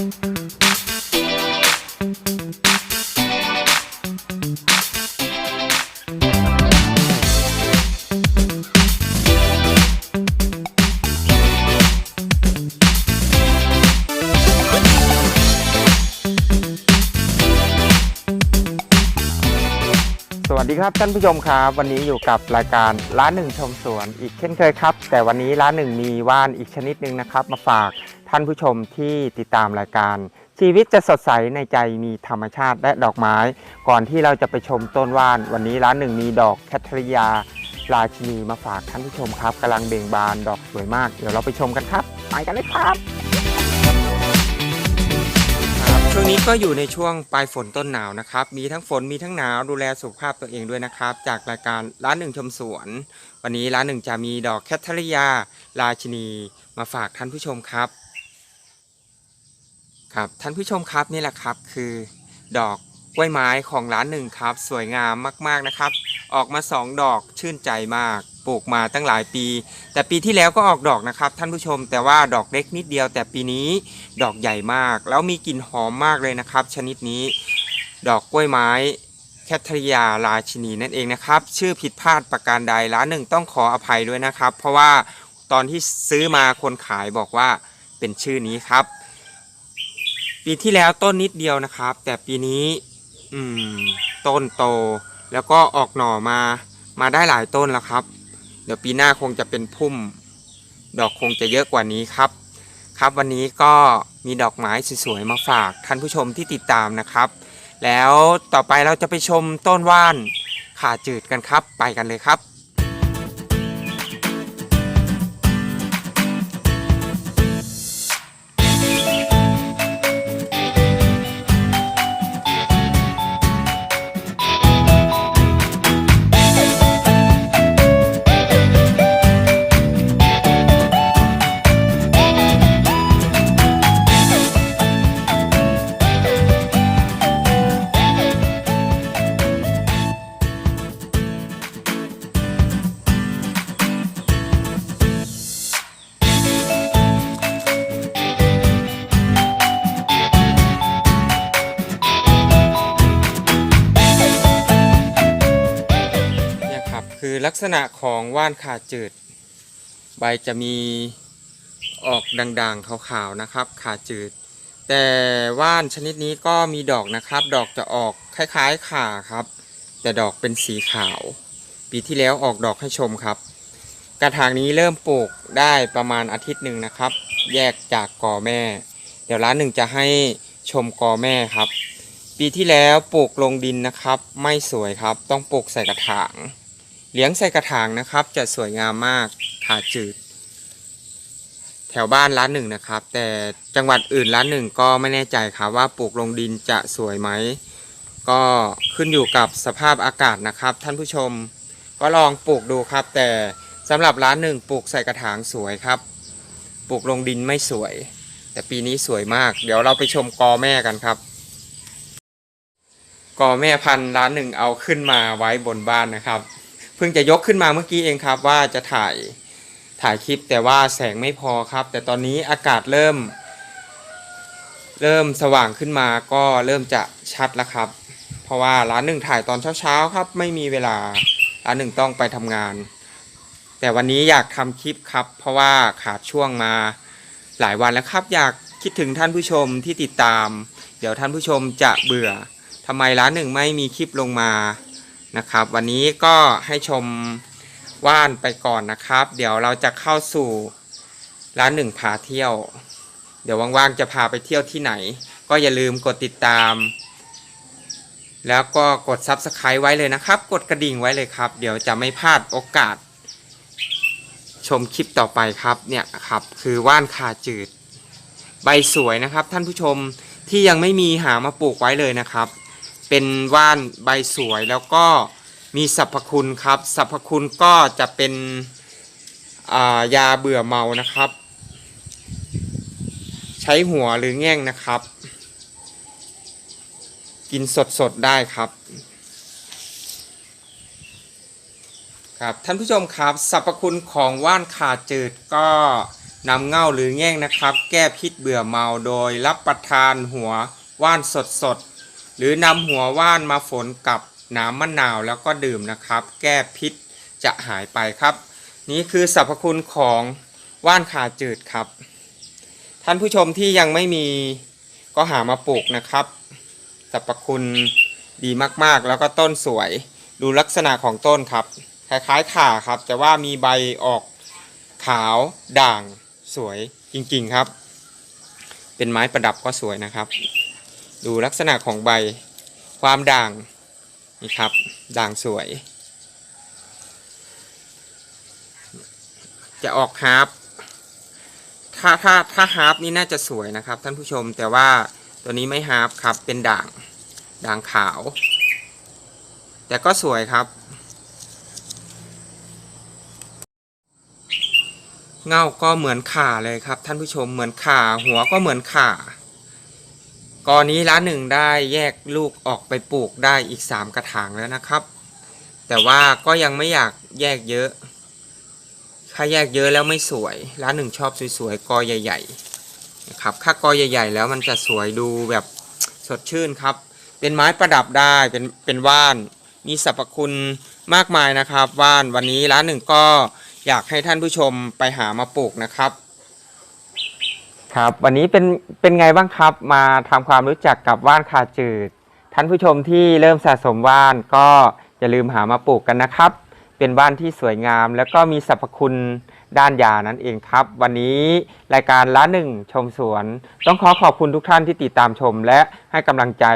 สวัสดีครับท่านผู้ชมครับ วันนี้อยู่กับรายการร้านหนึ่งชมสวน อีกเช่นเคยครับ แต่วันนี้ร้านหนึ่งมีว่านอีกชนิดหนึ่งนะครับ มาฝาก ท่านผู้ชมที่ติดตามรายการ ชีวิตจะสดใสในใจมีธรรมชาติและดอกไม้ ก่อนที่เราจะไปชมต้นว่าน วันนี้ร้านหนึ่งมีดอกแคทริยาราชินีมาฝากท่านผู้ชมครับกำลังเบ่งบานดอกสวยมาก เดี๋ยวเราไปชมกันครับ ไปกันเลยครับครับช่วงนี้ก็อยู่ในช่วงปลายฝนต้นหนาวนะครับ มีทั้งฝนมีทั้งหนาวดูแลสุขภาพตัวเองด้วยนะครับ จากรายการร้านหนึ่งชมสวน วันนี้ร้านหนึ่งจะมีดอกแคทเธอรียาราชินีมาฝากท่านผู้ชมครับ ครับท่านผู้ชมครับนี่แหละครับคือดอกกล้วยไม้ของร้านหนึ่งครับ สวยงามมากๆนะครับ ออกมาสองดอกชื่นใจมากปลูกมาตั้งหลายปี แต่ปีที่แล้วก็ออกดอกนะครับท่านผู้ชมแต่ว่าดอกเล็กนิดเดียว แต่ปีนี้ดอกใหญ่มาก แล้วมีกลิ่นหอมมากเลยนะครับ ชนิดนี้ ดอกกล้วยไม้แคทริยาราชินีนั่นเองนะครับ ชื่อผิดพลาดประการใดร้านหนึ่งต้องขออภัยด้วยนะครับ เพราะว่าตอนที่ซื้อมาคนขายบอกว่าเป็นชื่อนี้ครับ ปีที่แล้วต้นนิดเดียวนะครับ แต่ปีนี้อืมต้นโต แล้วก็ออกหน่อมามาได้หลายต้นแล้วครับ เดี๋ยวปีหน้าคงจะเป็นพุ่ม ดอกคงจะเยอะกว่านี้ครับ ครับวันนี้ก็มีดอกไม้สวยๆมาฝากท่านผู้ชมที่ติดตามนะครับ แล้วต่อไปเราจะไปชมต้นว่านขาจืดกันครับ ไปกันเลยครับ ลักษณะของว่านขาจืด ใบจะมีออกด่างๆขาวๆนะครับ ขาจืด แต่ว่านชนิดนี้ก็มีดอกนะครับ ดอกจะออกคล้ายๆขาครับ แต่ดอกเป็นสีขาว ปีที่แล้วออกดอกให้ชมครับ กระถางนี้เริ่มปลูกได้ประมาณอาทิตย์หนึ่งนะครับ แยกจากกอแม่ เดี๋ยวร้านหนึ่งจะให้ชมกอแม่ครับ ปีที่แล้วปลูกลงดินนะครับ ไม่สวยครับ ต้องปลูกใส่กระถาง เลี้ยงใส่กระถางนะครับ จะสวยงามมากขาจืด แถวบ้านร้านหนึ่งนะครับ แต่จังหวัดอื่นร้านหนึ่งก็ไม่แน่ใจครับว่าปลูกลงดินจะสวยไหม ก็ขึ้นอยู่กับสภาพอากาศนะครับ ท่านผู้ชม ก็ลองปลูกดูครับ แต่สำหรับร้านหนึ่งปลูกใส่กระถางสวยครับ ปลูกลงดินไม่สวย แต่ปีนี้สวยมาก เดี๋ยวเราไปชมกอแม่กันครับกอแม่พันธุ์ร้านหนึ่งเอาขึ้นมาไว้บนบ้านนะครับ พิ่งจะยกขึ้นมาเมื่อกี้เองครับว่าจะถ่ายถ่ายคลิปแต่ว่าแสงไม่พอครับ แต่ตอนนี้อากาศเริ่ม เริ่มสว่างขึ้นมาก็เริ่มจะชัดแล้วครับ เพราะว่าร้านหนึ่งถ่ายตอนเช้าๆครับ ไม่มีเวลาร้านหนึ่งต้องไปทำงาน แต่วันนี้อยากทำคลิปครับ เพราะว่าขาดช่วงมาหลายวันแล้วครับ อยากคิดถึงท่านผู้ชมที่ติดตาม เดี๋ยวท่านผู้ชมจะเบื่อทำไมร้านหนึ่งไม่มีคลิปลงมา นะครับ วันนี้ก็ให้ชมว่านไปก่อนนะครับ เดี๋ยวเราจะเข้าสู่ร้านหนึ่งพาเที่ยว เดี๋ยวว่างๆจะพาไปเที่ยวที่ไหน ก็อย่าลืมกดติดตาม แล้วก็กด Subscribe ไว้เลยนะครับ กดกระดิ่งไว้เลยครับ เดี๋ยวจะไม่พลาดโอกาส ชมคลิปต่อไปครับเนี่ยครับคือว่านคาจืด ใบสวยนะครับ ท่านผู้ชมที่ยังไม่มีหามาปลูกไว้เลยนะครับ เป็นว่านใบสวยแล้วก็มีสรรพคุณครับ สรรพคุณก็จะเป็นายาเบื่อเมานะครับ ใช้หัวหรือแง่งนะครับ กินสดๆได้ครับครับท่านผู้ชมครับสรรพคุณของว่านขาจืดก็นำเง่าหรือแง่งนะครับ แก้พิษเบื่อเมาโดยรับประทานหัวว่านสดๆ หรือนำหัวว่านมาฝนกับน้ำมะนาวแล้วก็ดื่มนะครับ แก้พิษจะหายไปครับ นี่คือสรรพคุณของว่านขาจืดครับ ท่านผู้ชมที่ยังไม่มีก็หามาปลูกนะครับสรรพคุณดีมากๆ แล้วก็ต้นสวยดูลักษณะของต้นครับ คล้ายๆข่าครับ แต่ว่ามีใบออกขาวด่างสวยจริงๆครับ เป็นไม้ประดับก็สวยนะครับ ดูลักษณะของใบความด่างนี่ครับ ด่างสวย จะออกฮาร์ปถ้าถ้าถ้าฮาร์ปนี่น่าจะสวยนะครับ ท่านผู้ชมแต่ว่าตัวนี้ไม่ฮาร์ปครับเป็นด่างด่างขาว แต่ก็สวยครับ เงาก็เหมือนข่าเลยครับ ท่านผู้ชมเหมือนข่าหัวก็เหมือนข่า กอนนี้ร้านหนึ่งได้แยกลูกออกไปปลูกได้อีกสามกระถางแล้วนะครับ แต่ว่าก็ยังไม่อยากแยกเยอะ ถ้าแยกเยอะแล้วไม่สวย ร้านหนึ่งชอบสวยๆกอใหญ่ๆนะครับถ้ากอใหญ่ ๆ แล้วมันจะสวยดูแบบสดชื่นครับ เป็นไม้ประดับได้เป็นเป็นว่านมีสรรพคุณมากมายนะครับ ว่านวันนี้ร้านหนึ่งก็อยากให้ท่านผู้ชมไปหามาปลูกนะครับ ครับ วันนี้เป็นเป็นไงบ้างครับ มาทำความรู้จักกับว่านคาจืด ท่านผู้ชมที่เริ่มสะสมว่านก็อย่าลืมหามาปลูกกันนะครับ เป็นว่านที่สวยงาม แล้วก็มีสรรพคุณด้านยานั่นเองครับ วันนี้รายการล้านหนึ่งชมสวน ต้องขอขอบคุณทุกท่านที่ติดตามชมและให้กำลังใจ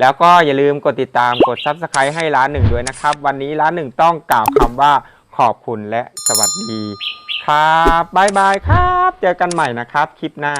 แล้วก็อย่าลืมกดติดตามกด Subscribe ให้ร้านหนึ่งด้วยนะครับ วันนี้ร้านหนึ่งต้องกล่าวคำว่าขอบคุณและสวัสดี ครับบายบายครับ เจอกันใหม่นะครับ คลิปหน้า